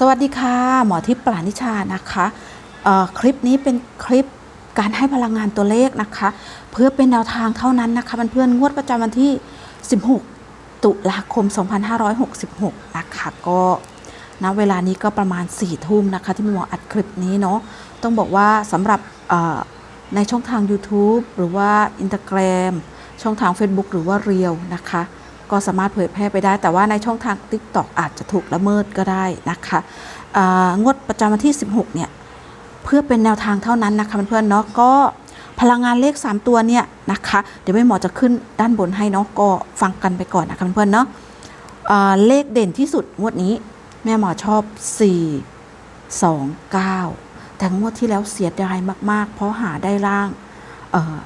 สวัสดีค่ะ หมอทิพย์ปราณิชานะคะคลิปนี้เป็นคลิปการให้พลังงานตัวเลขนะคะ เพื่อเป็นแนวทางเท่านั้นนะคะเพื่อนๆงวดประจำวันที่ 16 ตุลาคม 2566 นะคะก็ณเวลานี้ก็ประมาณ 4 ทุ่มนะคะที่หมออัดคลิปนี้เนาะต้องบอกว่าสำหรับในช่องทาง YouTube หรือว่า Instagram ช่องทาง Facebook หรือว่า r e e l นะคะ ก็สามารถเผยแพร่ไปได้ แต่ว่าในช่องทาง TikTok อาจจะถูกละเมิดก็ได้นะคะงดประจำวันที่ 16 เนี่ย เพื่อเป็นแนวทางเท่านั้นนะคะเพื่อนๆเนาะก็พลังงานเลข 3 ตัวเนี่ยนะคะ เดี๋ยวแม่หมอจะขึ้นด้านบนให้เนาะก็ฟังกันไปก่อนนะคะเพื่อนๆเนาะเลขเด่นที่สุดงวดนี้แม่หมอชอบ 4 2 9 แต่งวดที่แล้วเสียดายมาก ๆ เพราะหาได้ล่างเอ่อ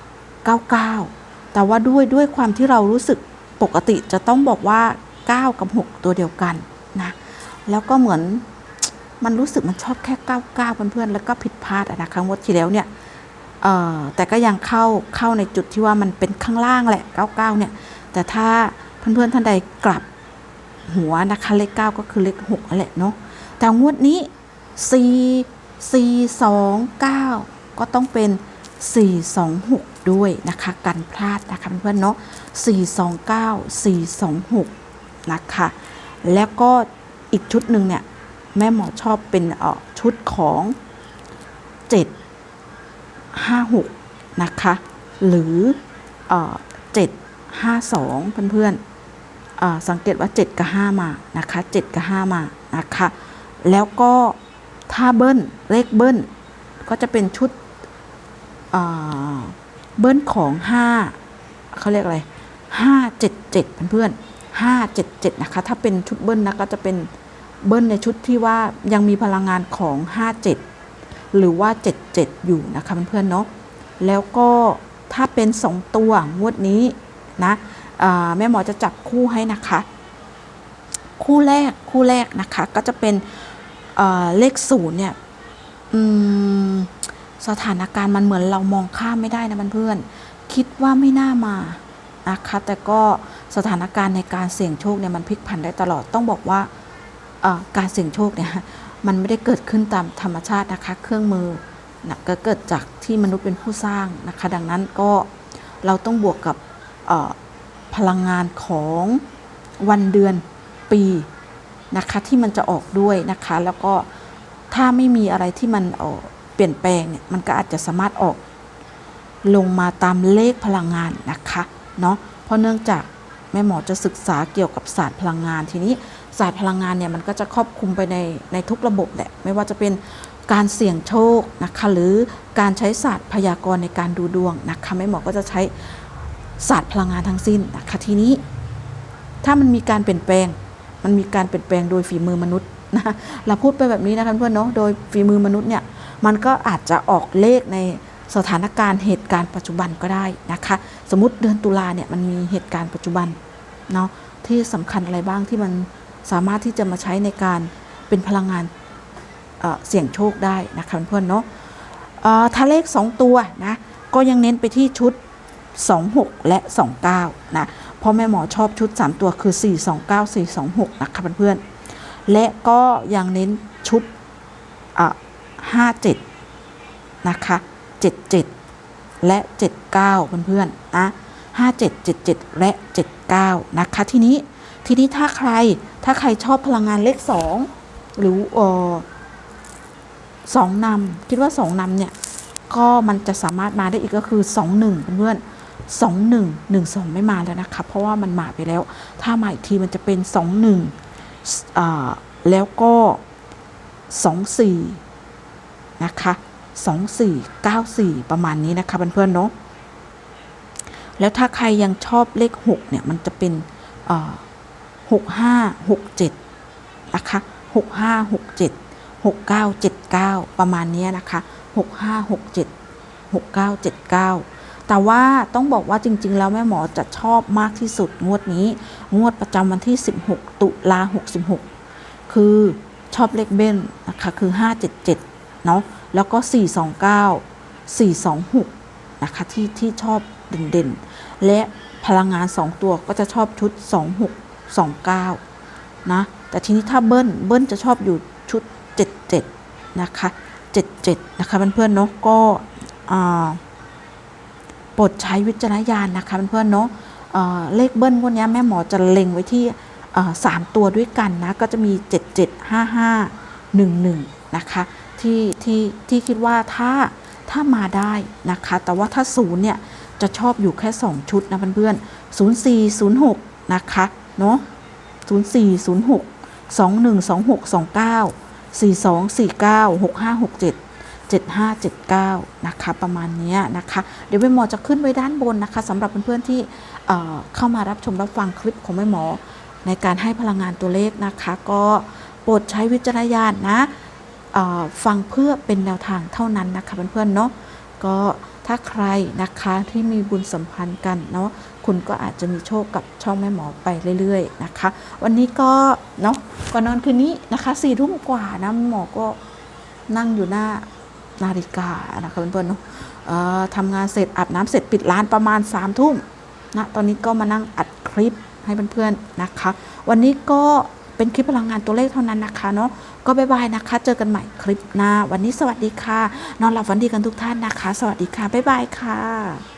99 แต่ว่าด้วยด้วยความที่เรารู้สึก ปกติจะต้องบอกว่า 9 กับ 6 ตัวเดียวกันนะแล้วก็เหมือนมันรู้สึกมันชอบแค่ 99 เพื่อนๆแล้วก็ผิดพลาดอะนะคะงวดที่แล้วเนี่ยแต่ก็ยังเข้าเข้าในจุดที่ว่ามันเป็นข้างล่างแหละ 99 เนี่ย แต่ถ้าเพื่อนๆท่านใดกลับหัวนะคะเลข 9 ก็คือเลข6นั่นแหละเนาะแต่งวดนี้ 4 4 2 9 ก็ต้องเป็น 4 2 6 ด้วยนะคะกันพลาดนะคะเพื่อนเนาะ4 2 9 4 2 6 นะคะ แล้วก็อีกชุดหนึ่งเนี่ย แม่หมอชอบเป็นเออชุดของ 7 5 6 นะคะ หรือเอ่อ7 5 2 เพื่อนๆเอ่อสังเกตว่า 7 กับ 5 มานะคะ 7 กับ 5 มานะคะ แล้วก็ถ้าเบิ้ลเลขเบิ้ลก็จะเป็นชุด เบิ้ลของ5เขาเรียกอะไร577เจ็ดเจ็ดเพื่อนๆ577นะคะ ถ้าเป็นชุดเบิ้ลนะก็จะเป็นเบิ้ลในชุดที่ว่ายังมีพลังงานของ57หรือว่า77อยู่นะคะเพื่อนๆเนาะแล้วก็ถ้าเป็น2ตัวงวดนี้นะแม่หมอจะจับคู่ให้นะคะ คู่แรกคู่แรกนะคะก็จะเป็นเเลขศูนย์เนี่ย อืม สถานการณ์มันเหมือนเรามองข้ามไม่ได้นะเพื่อนๆคิดว่าไม่น่ามานะคะแต่ก็สถานการณ์ในการเสี่ยงโชคเนี่ยมันพลิกผันได้ตลอดต้องบอกว่าการเสี่ยงโชคเนี่ยมันไม่ได้เกิดขึ้นตามธรรมชาตินะคะ เครื่องมือนะก็เกิดจากที่มนุษย์เป็นผู้สร้างนะคะ ดังนั้นก็เราต้องบวกกับพลังงานของวันเดือนปีนะคะที่มันจะออกด้วยนะคะ แล้วก็ถ้าไม่มีอะไรที่มันออเป ลี่ยนแปลงเนี่ยมันก็อาจจะสามารถออกลงมาตามเลขพลังงานนะคะเนาะเพราะเนื่องจากแม่หมอจะศึกษาเกี่ยวกับศาสตร์พลังงานทีนี้ศาสตร์พลังงานเนี่ยมันก็จะครอบคลุมไปในในทุกระบบแหละไม่ว่าจะเป็นการเสี่ยงโชคนะคะหรือการใช้ศาสตร์พยากรณ์ในการดูดวงนะคะไม่หมอก็จะใช้ศาสตร์พลังงานทั้งสิ้นนะคะทีนี้ ถ้ามันมีการเปลี่ยนแปลง มันมีการเปลี่ยนแปลงโดยฝีมือมนุษย์นะเราพูดไปแบบนี้นะคะเพื่อนเนาะโดยฝีมือมนุษย์เนี่ย มันก็อาจจะออกเลขในสถานการณ์เหตุการณ์ปัจจุบันก็ได้นะคะ สมมติเดือนตุลาเนี่ยมันมีเหตุการณ์ปัจจุบันเนาะที่สำคัญอะไรบ้างที่มันสามารถที่จะมาใช้ในการเป็นพลังงานเเสี่ยงโชคได้นะคะเพื่อนเนาะอ่อถ้าเลข 2 ตัวนะก็ยังเน้นไปที่ชุด 26 และ 29 นะเพราะแม่หมอชอบชุด 3 ตัวคือ 429 426 นะคะเพื่อนๆและก็ยังเน้นชุดอะ 57นะคะ77 และ 79 เพื่อนๆนะ57 77 และ 79 นะคะ ทีนี้ทีนี้ถ้าใครถ้าใครชอบพลังงานเลขสองหรือเออสองนำคิดว่าสองนำเนี่ย ก็มันจะสามารถมาได้อีกก็คือสองหนึ่งเพื่อนสองหนึ่งหนึ่งสองไม่มาแล้วนะคะเพราะว่ามันมาไปแล้ว ถ้ามาอีกทีมันจะเป็นสองหนึ่งแล้วก็สองสี่ นะคะสองสี่เก้าสี่ประมาณนี้นะคะเพื่อนๆเนาะแล้วถ้าใครยังชอบเลขหกเนี่ย มันจะเป็นหกห้าหกเจ็ดนะคะหกห้าหกเจ็ดหกเก้าเจ็ดเก้าประมาณนี้นะคะหกห้าหกเจ็ดหกเก้าเจ็ดเก้าแต่ว่าต้องบอกว่าจริง ๆ แล้วแม่หมอจะชอบมากที่สุดงวดนี้ งวดประจำวันที่ 16 ตุลา66 คือชอบเลขเบ้นนะคะคือ 577 เนาะแล้วก็ 429 426นะคะที่ที่ชอบเด่นๆ และพลังงาน 2 ตัวก็จะชอบชุด 26 29 นะ แต่ทีนี้ถ้าเบิ้ลเบิ้ลจะชอบอยู่ชุด 77 นะคะ 77 นะคะเพื่อนๆเนาะก็โปรดใช้วิจารณญาณนะคะเพื่อนๆเนาะเเลขเบิ้ลพวกนี้แม่หมอจะเล็งไว้ที่สามตัวด้วยกันนะ ก็จะมี 77 55 11 นะคะ ที่ที่ที่คิดว่าถ้าถ้ามาได้นะคะ แต่ว่าถ้าศูนย์เนี่ยจะชอบอยู่แค่ 2 ชุดนะเพื่อนๆ04 06นย์หกนะคะเนาะ04 06 21 26 29 42 49 65 67 7579 นะคะ ประมาณนี้นะคะ เดี๋ยวแม่หมอจะขึ้นไว้ด้านบนนะคะสำหรับเพื่อนๆที่เอ่อเข้ามารับชมรับฟังคลิปของแม่หมอ ในการให้พลังงานตัวเลขนะคะ ก็โปรดใช้วิจารณญาณนะ ฟังเพื่อเป็นแนวทางเท่านั้นนะคะเพื่อนๆเนาะก็ถ้าใครนะคะที่มีบุญสัมพันธ์กันเนาะคุณก็อาจจะมีโชคกับช่องแม่หมอไปเรื่อยๆนะคะ วันนี้ก็เนาะก่อนนอนคืนนี้นะคะสี่ทุ่มกว่านะหมอก็นั่งอยู่หน้านาฬิกานะคะเพื่อนๆเนาะทำงานเสร็จอาบน้ำเสร็จปิดร้านประมาณ3ามทุ่มนะตอนนี้ก็มานั่งอัดคลิปให้เพื่อนๆนะคะ วันนี้ก็ เป็นคลิปพลังงานตัวเลขเท่านั้นนะคะเนาะก็บ๊ายบายนะคะ เจอกันใหม่คลิปหน้า วันนี้สวัสดีค่ะ นอนหลับฝันดีกันทุกท่านนะคะ สวัสดีค่ะบ๊ายบายค่ะ